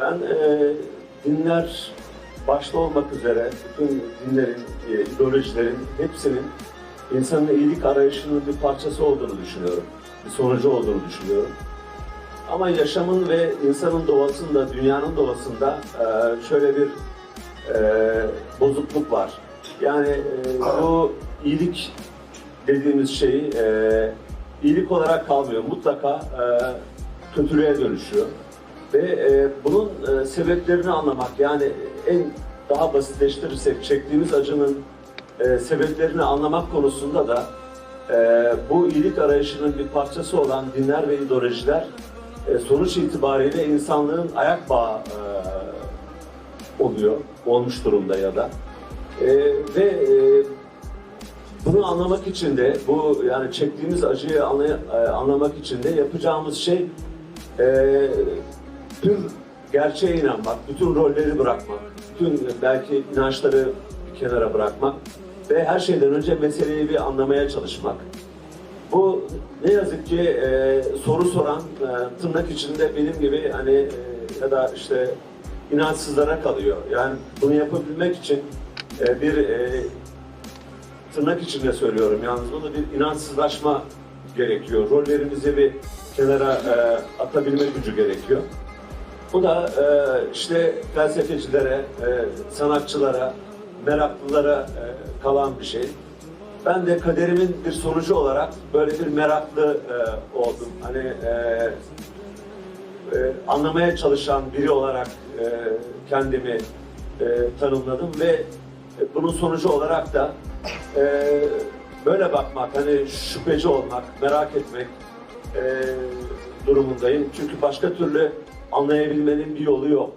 Ben e, dinler başta olmak üzere bütün dinlerin, e, ideolojilerin hepsinin insanın iyilik arayışının bir parçası olduğunu düşünüyorum. Bir sonucu olduğunu düşünüyorum. Ama yaşamın ve insanın doğasında, dünyanın doğasında e, şöyle bir e, bozukluk var. Yani e, bu iyilik dediğimiz şey e, iyilik olarak kalmıyor. Mutlaka e, kötülüğe dönüşüyor. Ve e, bunun e, sebeplerini anlamak yani en daha basitleştirirsek çektiğimiz acının e, sebeplerini anlamak konusunda da e, bu iyilik arayışının bir parçası olan dinler ve ideolojiler e, sonuç itibariyle insanlığın ayak bağı e, oluyor, olmuş durumda ya da. E, ve e, bunu anlamak için de, bu yani çektiğimiz acıyı anlay- e, anlamak için de yapacağımız şey e, tüm gerçeğe inanmak, bütün rolleri bırakmak, bütün belki inançları bir kenara bırakmak ve her şeyden önce meseleyi bir anlamaya çalışmak. Bu ne yazık ki e, soru soran e, tırnak içinde benim gibi hani e, ya da işte inançsızlara kalıyor. Yani bunu yapabilmek için e, bir e, tırnak içinde söylüyorum yalnız bunu bir inançsızlaşma gerekiyor. Rollerimizi bir kenara e, atabilme gücü gerekiyor. Bu da e, işte felsefecilere, e, sanatçılara, meraklılara e, kalan bir şey. Ben de kaderimin bir sonucu olarak böyle bir meraklı e, oldum. Hani e, e, anlamaya çalışan biri olarak e, kendimi e, tanımladım ve bunun sonucu olarak da e, böyle bakmak, hani şüpheci olmak, merak etmek e, durumundayım. Çünkü başka türlü anlayabilmenin bir yolu yok.